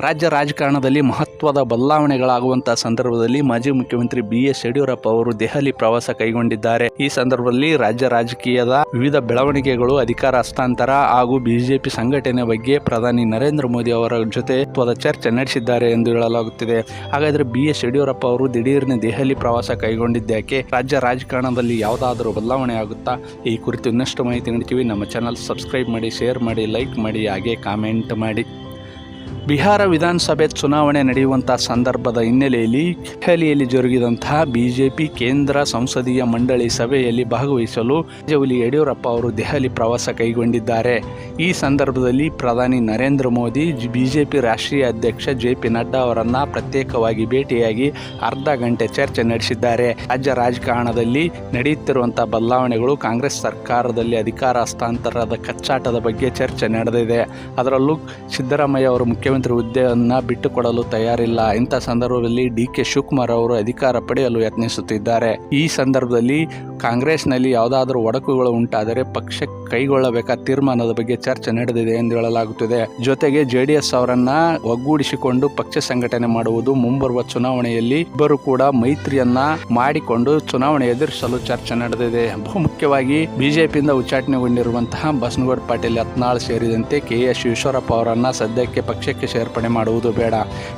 ರಾಜ್ಯ ರಾಜಕಾರಣದಲ್ಲಿ ಮಹತ್ವದ ಬದಲಾವಣೆಗಳಾಗುವಂತಹ ಸಂದರ್ಭದಲ್ಲಿ ಮಾಜಿ ಮುಖ್ಯಮಂತ್ರಿ ಬಿ ಎಸ್ ಯಡಿಯೂರಪ್ಪ ಅವರು ದೆಹಲಿ ಪ್ರವಾಸ ಕೈಗೊಂಡಿದ್ದಾರೆ. ಈ ಸಂದರ್ಭದಲ್ಲಿ ರಾಜ್ಯ ರಾಜಕೀಯದ ವಿವಿಧ ಬೆಳವಣಿಗೆಗಳು, ಅಧಿಕಾರ ಹಸ್ತಾಂತರ ಹಾಗೂ ಬಿಜೆಪಿ ಸಂಘಟನೆ ಬಗ್ಗೆ ಪ್ರಧಾನಿ ನರೇಂದ್ರ ಮೋದಿ ಅವರ ಜೊತೆ ತ್ವದ ಚರ್ಚೆ ನಡೆಸಿದ್ದಾರೆ ಎಂದು ಹೇಳಲಾಗುತ್ತಿದೆ. ಹಾಗಾದರೆ ಬಿ ಎಸ್ ಯಡಿಯೂರಪ್ಪ ಅವರು ದಿಢೀರ್ನೆ ದೆಹಲಿ ಪ್ರವಾಸ ಕೈಗೊಂಡಿದ್ದಕ್ಕೆ ರಾಜ್ಯ ರಾಜಕಾರಣದಲ್ಲಿ ಯಾವುದಾದರೂ ಬದಲಾವಣೆ ಆಗುತ್ತಾ? ಈ ಕುರಿತು ಇನ್ನಷ್ಟು ಮಾಹಿತಿ ನೀಡ್ತೀವಿ. ನಮ್ಮ ಚಾನಲ್ ಸಬ್ಸ್ಕ್ರೈಬ್ ಮಾಡಿ, ಶೇರ್ ಮಾಡಿ, ಲೈಕ್ ಮಾಡಿ, ಹಾಗೆ ಕಾಮೆಂಟ್ ಮಾಡಿ. ಬಿಹಾರ ವಿಧಾನಸಭೆ ಚುನಾವಣೆ ನಡೆಯುವಂಥ ಸಂದರ್ಭದ ಹಿನ್ನೆಲೆಯಲ್ಲಿ ದೆಹಲಿಯಲ್ಲಿ ಜರುಗಿದಂತಹ ಬಿಜೆಪಿ ಕೇಂದ್ರ ಸಂಸದೀಯ ಮಂಡಳಿ ಸಭೆಯಲ್ಲಿ ಭಾಗವಹಿಸಲು ಜೌಲಿ ಯಡಿಯೂರಪ್ಪ ಅವರು ದೆಹಲಿ ಪ್ರವಾಸ ಕೈಗೊಂಡಿದ್ದಾರೆ. ಈ ಸಂದರ್ಭದಲ್ಲಿ ಪ್ರಧಾನಿ ನರೇಂದ್ರ ಮೋದಿ, ಬಿಜೆಪಿ ರಾಷ್ಟ್ರೀಯ ಅಧ್ಯಕ್ಷ ಜೆ ಪಿ ನಡ್ಡಾ ಅವರನ್ನು ಪ್ರತ್ಯೇಕವಾಗಿ ಭೇಟಿಯಾಗಿ ಅರ್ಧ ಗಂಟೆ ಚರ್ಚೆ ನಡೆಸಿದ್ದಾರೆ. ರಾಜ್ಯ ರಾಜಕಾರಣದಲ್ಲಿ ನಡೆಯುತ್ತಿರುವಂಥ ಬದಲಾವಣೆಗಳು ಕಾಂಗ್ರೆಸ್ ಸರ್ಕಾರದಲ್ಲಿ ಅಧಿಕಾರ ಹಸ್ತಾಂತರದ ಕಚ್ಚಾಟದ ಬಗ್ಗೆ ಚರ್ಚೆ ನಡೆದಿದೆ. ಅದರಲ್ಲೂ ಸಿದ್ದರಾಮಯ್ಯ ಅವರು ಮುಖ್ಯಮಂತ್ರಿ ಹುದ್ದೆಯನ್ನು ಬಿಟ್ಟುಕೊಡಲು ತಯಾರಿಲ್ಲ. ಇಂಥ ಸಂದರ್ಭದಲ್ಲಿ ಡಿ ಕೆ ಶಿವಕುಮಾರ್ ಅವರು ಅಧಿಕಾರ ಪಡೆಯಲು ಯತ್ನಿಸುತ್ತಿದ್ದಾರೆ. ಈ ಸಂದರ್ಭದಲ್ಲಿ ಕಾಂಗ್ರೆಸ್ನಲ್ಲಿ ಯಾವುದಾದರೂ ಒಡಕುಗಳು ಉಂಟಾದರೆ ಪಕ್ಷ ಕೈಗೊಳ್ಳಬೇಕಾದ ತೀರ್ಮಾನದ ಬಗ್ಗೆ ಚರ್ಚೆ ನಡೆದಿದೆ ಎಂದು ಹೇಳಲಾಗುತ್ತಿದೆ. ಜೊತೆಗೆ ಜೆಡಿಎಸ್ ಅವರನ್ನ ಒಗ್ಗೂಡಿಸಿಕೊಂಡು ಪಕ್ಷ ಸಂಘಟನೆ ಮಾಡುವುದು ಮುಂಬರುವ ಚುನಾವಣೆಯಲ್ಲಿ ಇಬ್ಬರು ಕೂಡ ಮೈತ್ರಿಯನ್ನ ಮಾಡಿಕೊಂಡು ಚುನಾವಣೆ ಎದುರಿಸಲು ಚರ್ಚೆ ನಡೆದಿದೆ. ಬಹುಮುಖ್ಯವಾಗಿ ಬಿಜೆಪಿಯಿಂದ ಉಚ್ಚಾಟನೆಗೊಂಡಿರುವಂತಹ ಬಸನಗೌಡ ಪಾಟೀಲ್ ಯತ್ನಾಳ್ ಸೇರಿದಂತೆ ಕೆ ಎಸ್ ಈಶ್ವರಪ್ಪ ಅವರನ್ನ ಸದ್ಯಕ್ಕೆ ಪಕ್ಷಕ್ಕೆ ಸೇರ್ಪಡೆ ಮಾಡುವುದು ಬೇಡ.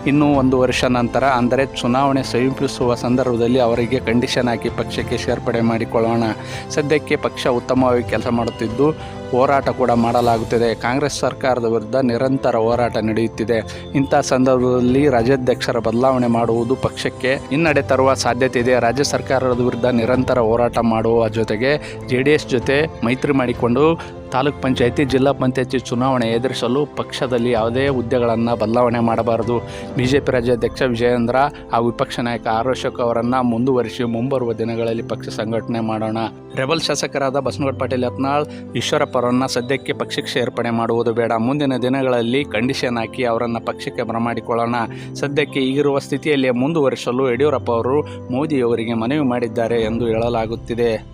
ಇನ್ನೂ ಒಂದು ವರ್ಷ ನಂತರ, ಅಂದರೆ ಚುನಾವಣೆ ಸಮೀಪಿಸುವ ಸಂದರ್ಭದಲ್ಲಿ ಅವರಿಗೆ ಕಂಡೀಷನ್ ಹಾಕಿ ಪಕ್ಷಕ್ಕೆ ಸೇರ್ಪಡೆ ಮಾಡಿಕೊಳ್ಳೋಣ. ಸದ್ಯಕ್ಕೆ ಪಕ್ಷ ಉತ್ತಮವಾಗಿ ಕೆಲಸ ಮಾಡುತ್ತಿದ್ದು, ಹೋರಾಟ ಕೂಡ ಮಾಡಲಾಗುತ್ತಿದೆ. ಕಾಂಗ್ರೆಸ್ ಸರ್ಕಾರದ ವಿರುದ್ಧ ನಿರಂತರ ಹೋರಾಟ ನಡೆಯುತ್ತಿದೆ. ಇಂಥ ಸಂದರ್ಭದಲ್ಲಿ ರಾಜ್ಯಾಧ್ಯಕ್ಷರ ಬದಲಾವಣೆ ಮಾಡುವುದು ಪಕ್ಷಕ್ಕೆ ಹಿನ್ನಡೆ ತರುವ ಸಾಧ್ಯತೆ ಇದೆ. ರಾಜ್ಯ ಸರ್ಕಾರದ ವಿರುದ್ಧ ನಿರಂತರ ಹೋರಾಟ ಮಾಡುವ ಜೊತೆಗೆ ಜೆ ಜೊತೆ ಮೈತ್ರಿ ಮಾಡಿಕೊಂಡು ತಾಲೂಕ್ ಪಂಚಾಯಿತಿ ಜಿಲ್ಲಾ ಪಂಚಾಯಿತಿ ಚುನಾವಣೆ ಎದುರಿಸಲು ಪಕ್ಷದಲ್ಲಿ ಯಾವುದೇ ಹುದ್ದೆಗಳನ್ನು ಬದಲಾವಣೆ ಮಾಡಬಾರದು. ಬಿಜೆಪಿ ರಾಜ್ಯಾಧ್ಯಕ್ಷ ವಿಜಯೇಂದ್ರ ಹಾಗೂ ವಿಪಕ್ಷ ನಾಯಕ ಆರ್ ಅಶೋಕ್ ಅವರನ್ನು ಮುಂದುವರಿಸಿ ಮುಂಬರುವ ದಿನಗಳಲ್ಲಿ ಪಕ್ಷ ಸಂಘಟನೆ ಮಾಡೋಣ. ರೆಬಲ್ ಶಾಸಕರಾದ ಬಸನಗೌಡ ಪಾಟೀಲ್ ಯತ್ನಾಳ್ ಈಶ್ವರಪ್ಪ ಅವರನ್ನು ಸದ್ಯಕ್ಕೆ ಪಕ್ಷಕ್ಕೆ ಸೇರ್ಪಡೆ ಮಾಡುವುದು ಬೇಡ. ಮುಂದಿನ ದಿನಗಳಲ್ಲಿ ಕಂಡೀಷನ್ ಹಾಕಿ ಅವರನ್ನು ಪಕ್ಷಕ್ಕೆ ಬರಮಾಡಿಕೊಳ್ಳೋಣ. ಸದ್ಯಕ್ಕೆ ಈಗಿರುವ ಸ್ಥಿತಿಯಲ್ಲಿ ಮುಂದುವರಿಸಲು ಯಡಿಯೂರಪ್ಪ ಅವರು ಮೋದಿಯವರಿಗೆ ಮನವಿ ಮಾಡಿದ್ದಾರೆ ಎಂದು ಹೇಳಲಾಗುತ್ತಿದೆ.